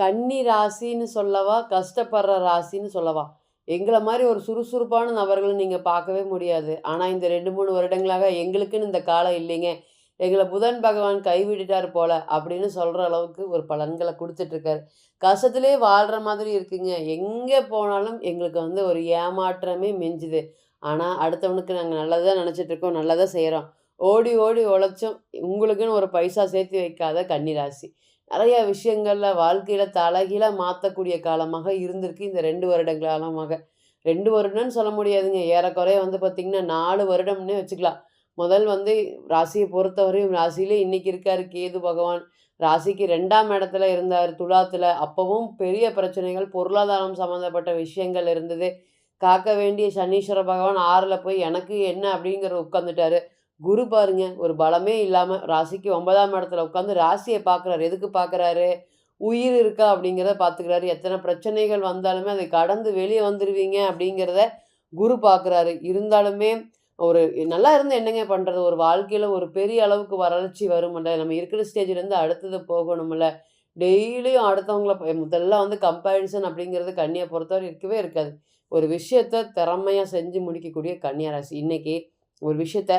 கன்னி ராசின்னு சொல்லவா? கஷ்டப்படுற ராசின்னு சொல்லவா? எங்களை மாதிரி ஒரு சுறுசுறுப்பான நபர்களை நீங்கள் பார்க்கவே முடியாது. ஆனால் இந்த 2, 3 வருடங்களாக எங்களுக்குன்னு இந்த காலம் இல்லைங்க. எங்களை புதன் பகவான் கைவிட்டுட்டார் போல அப்படின்னு சொல்கிற அளவுக்கு ஒரு பலன்களை கொடுத்துட்ருக்காரு கஷ்டத்துலேயே வாழ்கிற மாதிரி இருக்குங்க. எங்கே போனாலும் எங்களுக்கு வந்து ஒரு ஏமாற்றமே மிஞ்சுது. ஆனால் அடுத்தவனுக்கு நாங்கள் நல்லதாக நினச்சிட்ருக்கோம் நல்லதாக செய்கிறோம் ஓடி ஓடி உழைச்சும் உங்களுக்குன்னு ஒரு பைசா சேர்த்து வைக்காத கன்னி ராசி. விஷயங்களில் வாழ்க்கையில் வாழ்க்கையில மாற்றக்கூடிய காலமாக இருந்திருக்கு இந்த ரெண்டு வருட காலமாக. ரெண்டு வருடம்னு சொல்ல முடியாதுங்க. ஏறக்குறைய வந்து பார்த்தீங்கன்னா, நாலு வருடம்னே வச்சுக்கலாம். முதல் வந்து ராசியை பொறுத்தவரையும் ராசியிலே இன்னைக்கு இருக்காரு கேது பகவான். ராசிக்கு ரெண்டாம் இடத்துல இருந்தார் துலாத்தில் அப்போவும் பெரிய பிரச்சனைகள், பொருளாதாரம் சம்மந்தப்பட்ட விஷயங்கள் இருந்தது. காக்க வேண்டிய சனீஸ்வர பகவான் ஆறில் போய் எனக்கு என்ன அப்படிங்கிற உட்காந்துட்டாரு. குரு பாருங்க, ஒரு பலமே இல்லாமல் ராசிக்கு ஒன்பதாம் இடத்துல உட்காந்து ராசியை பார்க்குறாரு. எதுக்கு பார்க்குறாரு? உயிர் இருக்கா அப்படிங்கிறத பார்த்துக்கிறாரு. எத்தனை பிரச்சனைகள் வந்தாலுமே அதை கடந்து வெளியே வந்துடுவீங்க அப்படிங்கிறத குரு பார்க்குறாரு. இருந்தாலுமே ஒரு நல்லா இருந்து என்னங்க பண்ணுறது ஒரு வாழ்க்கையில் ஒரு பெரிய அளவுக்கு வளர்ச்சி வரும்ல. நம்ம இருக்கிற ஸ்டேஜ்லேருந்து அடுத்தது போகணும்ல. டெய்லியும் அடுத்தவங்கள முதல்ல வந்து கம்பேரிசன் அப்படிங்கிறது கன்னியை பொறுத்தவரை இருக்கவே இருக்காது. ஒரு விஷயத்த திறமையாக செஞ்சு முடிக்கக்கூடிய கன்னியா ராசி. இன்றைக்கி ஒரு விஷயத்த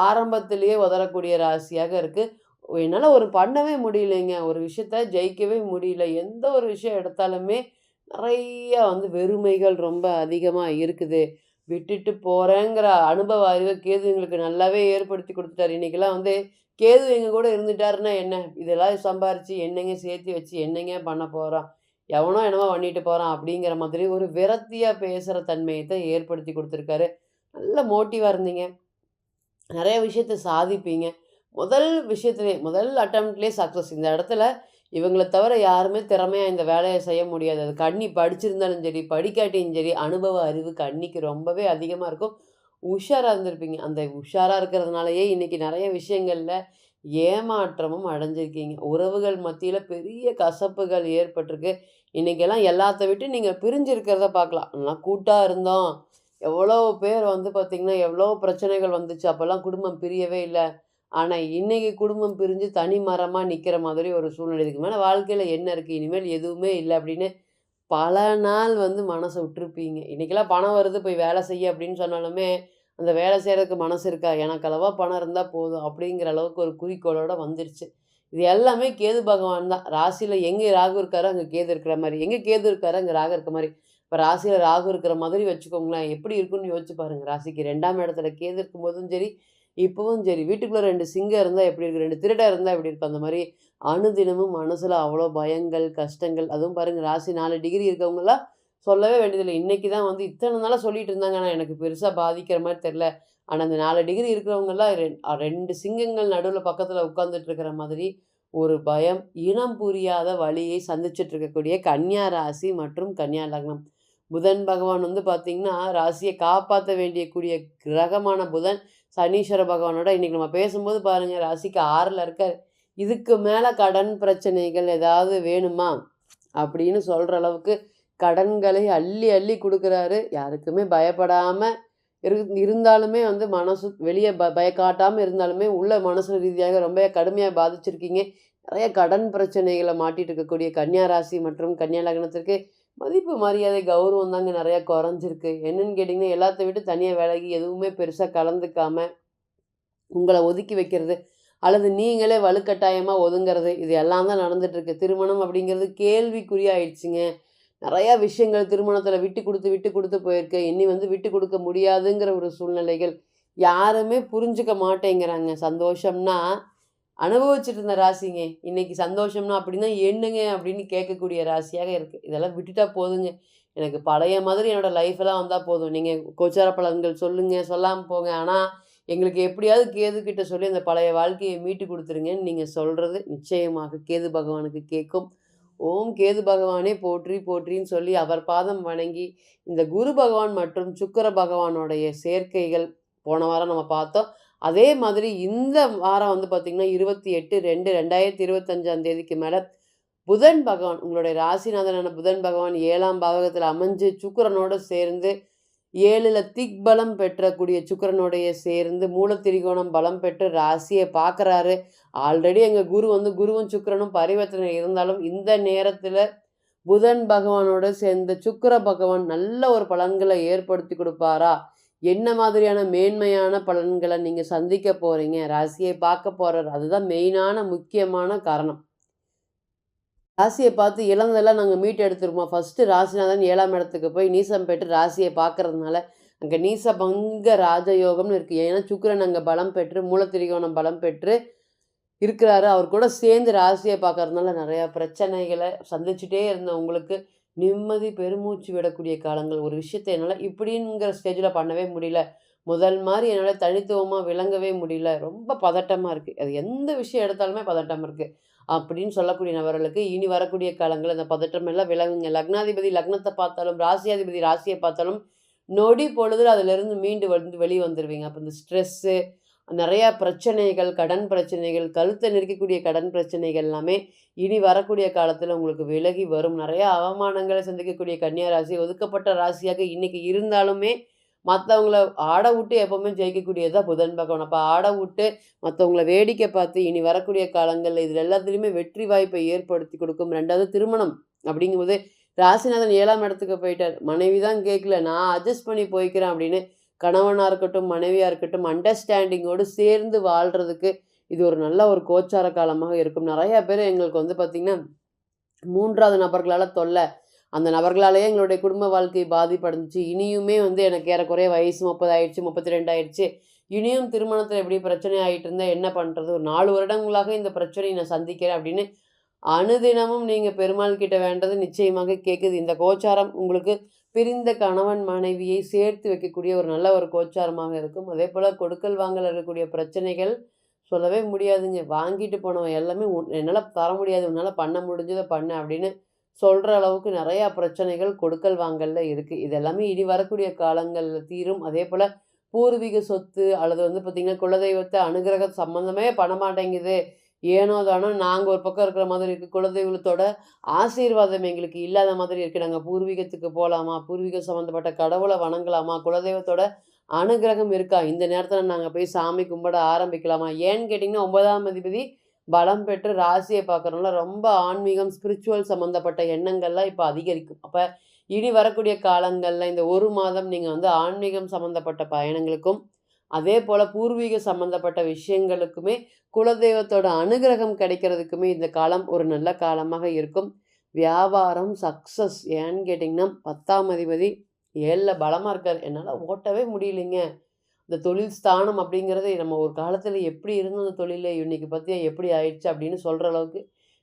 ஆரம்பத்திலேயே உதறக்கூடிய ராசியாக இருக்குது என்னால் ஒரு பண்ணவே முடியலைங்க. ஒரு விஷயத்த ஜெயிக்கவே முடியல. எந்த ஒரு விஷயம் எடுத்தாலுமே நிறையா வந்து வெறுமைகள் ரொம்ப அதிகமாக இருக்குது. விட்டுட்டு போகிறேங்கிற அனுபவ அறிவை கேது எங்களுக்கு நல்லாவே ஏற்படுத்தி கொடுத்துட்டார் இன்றைக்கெல்லாம் வந்து கேது எங்கள் கூட இருந்துட்டாருன்னா என்ன? இதெல்லாம் சம்பாரித்து என்னங்க சேர்த்து வச்சு என்னங்க பண்ண போகிறோம் எவனோ என்னமோ பண்ணிட்டு போகிறான் அப்படிங்கிற மாதிரி ஒரு விரத்தியாக பேசுகிற தன்மையை தான் ஏற்படுத்தி கொடுத்துருக்காரு நல்ல மோட்டிவாக இருந்தீங்க. நிறைய விஷயத்த சாதிப்பீங்க. முதல் விஷயத்துலேயே முதல் அட்டெம்ப்ட்லேயே சக்ஸஸ் இந்த இடத்துல இவங்களை தவிர யாருமே திறமையாக இந்த வேலையை செய்ய முடியாது. அது கண்ணி படிச்சிருந்தாலும் சரி, படிக்காட்டியும் சரி, அனுபவ அறிவு கண்ணிக்கு ரொம்பவே அதிகமாக இருக்கும். உஷாராக இருந்திருப்பீங்க. அந்த உஷாராக இருக்கிறதுனாலயே இன்றைக்கி நிறைய விஷயங்களில் ஏமாற்றமும் அடைஞ்சிருக்கீங்க. உறவுகள் மத்தியில் பெரிய கசப்புகள் ஏற்பட்டிருக்கு. இன்றைக்கெல்லாம் எல்லாத்த விட்டு நீங்கள் பிரிஞ்சு இருக்கிறத பார்க்கலாம். நல்லா கூட்டாக இருந்தோம். எவ்வளோ பேர் வந்து பார்த்திங்கன்னா எவ்வளோ பிரச்சனைகள் வந்துச்சு. அப்போல்லாம் குடும்பம் பிரியவே இல்லை ஆனால் இன்றைக்கி குடும்பம் பிரிஞ்சு தனி மரமாக நிற்கிற மாதிரி ஒரு சூழ்நிலை. இதுக்கு மேலே வாழ்க்கையில் என்ன இருக்குது இனிமேல் எதுவுமே இல்லை அப்படின்னு பல நாள் வந்து மனசை விட்டுருப்பீங்க. இன்றைக்கெல்லாம் பணம் வருது போய் வேலை செய்ய அப்படின்னு சொன்னாலுமே, அந்த வேலை செய்கிறதுக்கு மனசு இருக்கா? எனக்கு அளவாக பணம் இருந்தால் போதும் அப்படிங்கிற அளவுக்கு ஒரு குறிக்கோளோட வந்துருச்சு. இது எல்லாமே கேது பகவான் தான். ராசியில் எங்கே ராகு இருக்காரோ, அங்கே கேது இருக்கிற மாதிரி எங்கே கேது இருக்காரோ, அங்கே ராகு இருக்க மாதிரி இப்போ ராசியில் ராகு இருக்கிற மாதிரி வச்சுக்கோங்களேன். எப்படி இருக்கும்னு யோசிச்சு பாருங்க. ராசிக்கு ரெண்டாம் இடத்துல கேது இருக்கும்போதும் சரி, இப்போவும் சரி. வீட்டுக்குள்ளே ரெண்டு சிங்கம் இருந்தால் எப்படி இருக்கும்? ரெண்டு திருடாக இருந்தால் எப்படி இருக்கும்? அந்த மாதிரி அணுதினமும் மனசில் அவ்வளோ பயங்கள், கஷ்டங்கள். அதுவும் பாருங்கள் ராசி நாலு டிகிரி இருக்கவங்களாம் சொல்லவே வேண்டியதில்லை இன்றைக்கி தான் வந்து இத்தனை நாளாக சொல்லிட்டு இருந்தாங்க. ஆனால் எனக்கு பெருசாக பாதிக்கிற மாதிரி தெரில ஆனால் அந்த நாலு டிகிரி இருக்கிறவங்கள்லாம் ரெண்டு ரெண்டு சிங்கங்கள் நடுவில் பக்கத்தில் உட்காந்துட்டு இருக்கிற மாதிரி ஒரு பயம், இனம் புரியாத வழியை சந்திச்சுட்டு இருக்கக்கூடிய கன்னியா ராசி மற்றும் கன்னியா லக்னம். புதன் பகவான் வந்து பார்த்தீங்கன்னா, ராசியை காப்பாற்ற வேண்டிய கூடிய கிரகமான புதன், சனீஸ்வர பகவானோட இன்னைக்கு நம்ம பேசும்போது பாருங்கள் ராசிக்கு ஆறில் இருக்கார் இதுக்கு மேலே கடன் பிரச்சனைகள் ஏதாவது வேணுமா? அப்படின்னு சொல்கிற அளவுக்கு கடன்களை அள்ளி அள்ளி கொடுக்குறாரு யாருக்குமே பயப்படாமல் இரு இருந்தாலுமே வந்து மனசு வெளியே ப பய காட்டாமல் இருந்தாலுமே, உள்ள மனசு ரீதியாக ரொம்ப கடுமையாக பாதிச்சிருக்கீங்க. நிறைய கடன் பிரச்சனைகளை மாட்டிட்டு இருக்கக்கூடிய கன்னியா ராசி மற்றும் கன்னியா லக்னத்திற்கு மதிப்பு, மரியாதை, கௌரவம் தாங்க நிறையா குறைஞ்சிருக்கு. என்னன்னு கேட்டிங்கன்னா எல்லாத்த விட்டு தனியாக விலகி எதுவுமே பெருசாக கலந்துக்காமல் உங்களை ஒதுக்கி வைக்கிறது, அல்லது நீங்களே வலுக்கட்டாயமாக ஒதுங்குறது, இது எல்லாம் தான் நடந்துட்டு திருமணம் அப்படிங்கிறது கேள்விக்குறியாயிடுச்சுங்க. நிறையா விஷயங்கள் திருமணத்தில் விட்டு கொடுத்து விட்டு கொடுத்து போயிருக்கு. இனி வந்து விட்டு கொடுக்க முடியாதுங்கிற ஒரு சூழ்நிலைகள். யாருமே புரிஞ்சுக்க மாட்டேங்கிறாங்க. சந்தோஷம்னா அனுபவிச்சுட்டு இருந்த ராசிங்க. இன்னைக்கு சந்தோஷம்னா அப்படின்னா என்னங்க அப்படின்னு கேட்கக்கூடிய ராசியாக இருக்கு. இதெல்லாம் விட்டுட்டா போதுங்க. எனக்கு பழைய மாதிரி என்னோட லைஃப்பெல்லாம் வந்தால் போதும். நீங்கள் கோச்சார பலன்கள் சொல்லுங்கள் சொல்லாமல் போங்க. ஆனால் எங்களுக்கு எப்படியாவது கேது கிட்ட சொல்லி அந்த பழைய வாழ்க்கையை மீட்டு கொடுத்துருங்கன்னு நீங்கள் சொல்கிறது நிச்சயமாக கேது பகவானுக்கு கேட்கும். ஓம் கேது பகவானே போற்றி போற்றின்னு சொல்லி அவர் பாதம் வணங்கி, இந்த குரு பகவான் மற்றும் சுக்கர பகவானுடைய சேர்க்கைகள் போன வாரம் நம்ம பார்த்தோம். அதே மாதிரி இந்த வாரம் வந்து பார்த்திங்கன்னா இருபத்தி எட்டு ரெண்டு ரெண்டாயிரத்தி இருபத்தஞ்சாம் தேதிக்கு மேலே புதன் பகவான் உங்களுடைய ராசிநாதனான புதன் பகவான் ஏழாம் பாவகத்தில் அமைஞ்சு சுக்கிரனோட சேர்ந்து ஏழில் திக்பலம் பெற்றக்கூடிய சுக்கரனுடைய சேர்ந்து மூலத்திரிகோணம் பலம் பெற்று ராசியை பார்க்குறாரு ஆல்ரெடி எங்கள் குரு வந்து குருவும் சுக்கிரனும் பரிவர்த்தனை இருந்தாலும் இந்த நேரத்தில் புதன் பகவானோட சேர்ந்த சுக்கர பகவான் நல்ல ஒரு பலன்களை ஏற்படுத்தி கொடுப்பாரா? என்ன மாதிரியான மேன்மையான பலன்களை நீங்கள் சந்திக்க போகிறீங்க ராசியை பார்க்க போகிறார் அதுதான் மெயினான முக்கியமான காரணம். ராசியை பார்த்து இழந்ததெல்லாம் நாங்கள் மீட்டு எடுத்துருவோம்? ஃபஸ்ட்டு ராசிநாதன் ஏழாம் இடத்துக்கு போய் நீசம் பெற்று ராசியை பார்க்கறதுனால அங்கே நீச பங்க ராஜயோகம்னு இருக்குது ஏன்னா சுக்கிரன் அங்கே பலம் பெற்று மூலத்திரிகோணம் பலம் பெற்று இருக்கிறாரு. அவர் கூட சேர்ந்து ராசியை பார்க்கறதுனால நிறையா பிரச்சனைகளை சந்திச்சுட்டே இருந்த உங்களுக்கு. நிம்மதி பெருமூச்சு விடக்கூடிய காலங்கள். ஒரு விஷயத்தை என்னால் இப்படிங்கிற ஸ்டேஜில் பண்ணவே முடியல. முதல் மாதிரி என்னால் தனித்துவமாக விளங்கவே முடியல. ரொம்ப பதட்டமாக இருக்குது அது எந்த விஷயம் எடுத்தாலுமே பதட்டம் இருக்குது அப்படின்னு சொல்லக்கூடிய நபர்களுக்கு இனி வரக்கூடிய காலங்கள் அந்த பதட்டம் எல்லாம் விளங்குங்க. லக்னாதிபதி லக்னத்தை பார்த்தாலும் ராசியாதிபதி ராசியை பார்த்தாலும் நொடி பொழுது அதிலிருந்து மீண்டு வந்து வெளியே வந்துடுவீங்க அப்போ இந்த ஸ்ட்ரெஸ்ஸு நிறையா பிரச்சனைகள் கடன் பிரச்சனைகள் கழுத்தை நெருக்கக்கூடிய கடன் பிரச்சனைகள் எல்லாமே இனி வரக்கூடிய காலத்தில் உங்களுக்கு விலகி வரும். நிறையா அவமானங்களை சந்திக்கக்கூடிய கன்னியா ராசி ஒதுக்கப்பட்ட ராசியாக இன்றைக்கி இருந்தாலுமே மற்றவங்கள ஆட விட்டு எப்போவுமே ஜெயிக்கக்கூடியதாக புதன் பகவான். அப்போ ஆட விட்டு மற்றவங்கள வேடிக்கை பார்த்து இனி வரக்கூடிய காலங்களில் இதில் எல்லாத்துலேயுமே வெற்றி வாய்ப்பை ஏற்படுத்தி கொடுக்கும். ரெண்டாவது திருமணம் அப்படிங்கும்போது ராசிநாதன் ஏழாம் இடத்துக்கு போயிட்டார். மனைவி தான் கேட்கல நான் அட்ஜஸ்ட் பண்ணி போய்க்கிறேன் அப்படின்னு கணவனாக இருக்கட்டும் மனைவியாக இருக்கட்டும் அண்டர்ஸ்டாண்டிங்கோடு சேர்ந்து வாழ்கிறதுக்கு இது ஒரு நல்ல ஒரு கோச்சார காலமாக இருக்கும். நிறையா பேர் எங்களுக்கு வந்து பார்த்திங்கன்னா மூன்றாவது நபர்களால் தொல்லை. அந்த நபர்களாலேயே எங்களுடைய குடும்ப வாழ்க்கை பாதிப்படைஞ்சிச்சு. இனியுமே வந்து எனக்கு ஏறக்குறைய வயசு முப்பது ஆயிடுச்சு முப்பத்தி ரெண்டு ஆயிடுச்சு. இனியும் திருமணத்தில் எப்படி பிரச்சனை ஆகிட்டு இருந்தால் என்ன பண்ணுறது ஒரு நாலு வருடங்களாக இந்த பிரச்சனையை நான் சந்திக்கிறேன் அப்படின்னு அனுதினமும் நீங்கள் பெருமாள் கிட்ட வேண்டது நிச்சயமாக கேட்குது இந்த கோச்சாரம் உங்களுக்கு பிரிந்த கணவன் மனைவியை சேர்த்து வைக்கக்கூடிய ஒரு நல்ல ஒரு கோச்சாரமாக இருக்கும். அதே போல் கொடுக்கல் வாங்கல் இருக்கக்கூடிய பிரச்சனைகள் சொல்லவே முடியாதுங்க. வாங்கிட்டு போனவன் எல்லாமே என்னால் தர முடியாது. உன்னால் பண்ண முடிஞ்சதை பண்ண அப்படின்னு சொல்கிற அளவுக்கு நிறையா பிரச்சனைகள் கொடுக்கல் வாங்கல்ல இருக்குது இதெல்லாமே இனி வரக்கூடிய காலங்களில் தீரும். அதே போல் பூர்வீக சொத்து அல்லது வந்து பார்த்திங்கன்னா குலதெய்வத்தை அனுகிரக சம்மந்தமே பண்ண மாட்டேங்குது. ஏனோ தானோ நாங்கள் ஒரு பக்கம் இருக்கிற மாதிரி இருக்குது குலதெய்வத்தோட ஆசீர்வாதம் எங்களுக்கு இல்லாத மாதிரி இருக்குது நாங்கள் பூர்வீகத்துக்கு போகலாமா பூர்வீகம் சம்மந்தப்பட்ட கடவுளை வணங்கலாமா? குலதெய்வத்தோட அனுகிரகம் இருக்கா? இந்த நேரத்தில் நாங்கள் போய் சாமி கும்பிட ஆரம்பிக்கலாமா? ஏன்னு கேட்டிங்கன்னா ஒன்பதாம் அதிபதி பலம் பெற்று ராசியை பார்க்குறோம்ல ரொம்ப ஆன்மீகம் ஸ்பிரிச்சுவல் சம்மந்தப்பட்ட எண்ணங்கள்லாம் இப்போ அதிகரிக்கும். அப்போ இனி வரக்கூடிய காலங்களில் இந்த ஒரு மாதம் நீங்கள் வந்து ஆன்மீகம் சம்மந்தப்பட்ட பயணங்களுக்கும் அதே போல் பூர்வீக சம்மந்தப்பட்ட விஷயங்களுக்குமே குலதெய்வத்தோட அனுகிரகம் கிடைக்கிறதுக்குமே இந்த காலம் ஒரு நல்ல காலமாக இருக்கும். வியாபாரம் சக்ஸஸ் ஏன்னு கேட்டிங்கன்னா பத்தாம் அதிபதி ஏழில் பலமாக இருக்கார். என்னால் ஓட்டவே முடியலைங்க. இந்த தொழில் ஸ்தானம் அப்படிங்கிறது நம்ம ஒரு காலத்தில் எப்படி இருந்த அந்த தொழிலை இன்னைக்கு பற்றியா எப்படி ஆயிடுச்சு அப்படின்னு சொல்கிற அளவுக்கு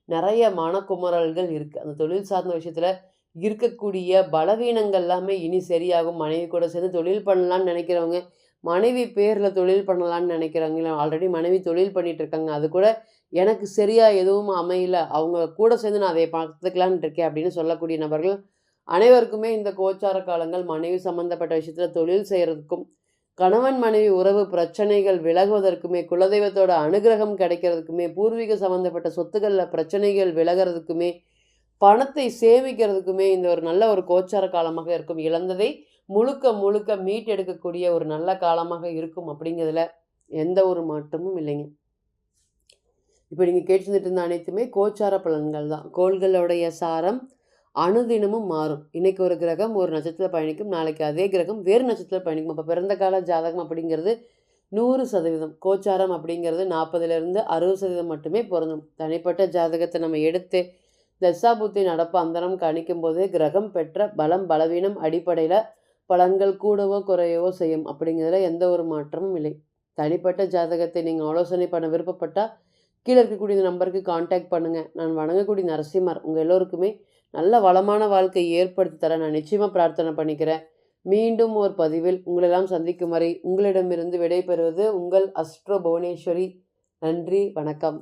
நிறைய மனக்குமரல்கள் இருக்குது அந்த தொழில் சார்ந்த விஷயத்தில் இருக்கக்கூடிய பலவீனங்கள் எல்லாமே இனி சரியாகும். மனைவி கூட சேர்ந்து தொழில் பண்ணலான்னு நினைக்கிறவங்க மனைவி பேரில் தொழில் பண்ணலான்னு நினைக்கிறாங்க. இல்லை ஆல்ரெடி மனைவி தொழில் பண்ணிகிட்டு இருக்காங்க அது கூட எனக்கு சரியாக எதுவும் அமையல. அவங்க கூட சேர்ந்து நான் அதை பார்த்துக்கலான் இருக்கேன் அப்படின்னு சொல்லக்கூடிய நபர்கள் அனைவருக்குமே இந்த கோச்சார காலங்கள் மனைவி சம்மந்தப்பட்ட விஷயத்தில் தொழில் செய்கிறதுக்கும் கணவன் மனைவி உறவு பிரச்சனைகள் விலகுவதற்குமே குலதெய்வத்தோட அனுகிரகம் கிடைக்கிறதுக்குமே பூர்வீக சம்மந்தப்பட்ட சொத்துக்களில் பிரச்சனைகள் விலகிறதுக்குமே பணத்தை சேமிக்கிறதுக்குமே இந்த ஒரு நல்ல ஒரு கோச்சார காலமாக இருக்கும். இழந்ததை முழுக்க முழுக்க மீட் எடுக்கக்கூடிய ஒரு நல்ல காலமாக இருக்கும் அப்படிங்கிறதுல எந்த ஒரு மாற்றமும் இல்லைங்க. இப்போ நீங்கள் கேட்டுருந்துட்டு இருந்த அனைத்துமே கோச்சார பலன்கள் தான். கோள்களுடைய சாரம் அணுதினமும் மாறும். இன்றைக்கி ஒரு கிரகம் ஒரு நட்சத்திரத்தில் பயணிக்கும் நாளைக்கு அதே கிரகம் வேறு நட்சத்திரத்தில் பயணிக்கும். அப்போ பிறந்த கால ஜாதகம் அப்படிங்கிறது நூறு சதவீதம். கோச்சாரம் அப்படிங்கிறது நாற்பதுலேருந்து அறுபது சதவீதம் மட்டுமே பொருந்தும். தனிப்பட்ட ஜாதகத்தை நம்ம எடுத்து தசாபுத்தி நடப்பு அந்தரம் கணிக்கும் போது கிரகம் பெற்ற பலம் பலவீனம் அடிப்படையில் பலன்கள் கூடவோ குறையவோ செய்யும். அப்படிங்கிறதுல எந்த ஒரு மாற்றமும் இல்லை. தனிப்பட்ட ஜாதகத்தை நீங்கள் ஆலோசனை பண்ண விருப்பப்பட்டால் கீழே இருக்கக்கூடிய இந்த நம்பருக்கு காண்டாக்ட் பண்ணுங்கள் நான் வணங்கக்கூடிய நரசிம்மர் உங்கள் எல்லோருக்குமே நல்ல வளமான வாழ்க்கை ஏற்படுத்தி தர நான் நிச்சயமாக பிரார்த்தனை பண்ணிக்கிறேன். மீண்டும் ஒரு பதிவில் உங்களெல்லாம் சந்திக்கும் வரை உங்களிடமிருந்து விடைபெறுவது உங்கள் அஸ்ட்ரோ புவனேஸ்வரி. நன்றி வணக்கம்.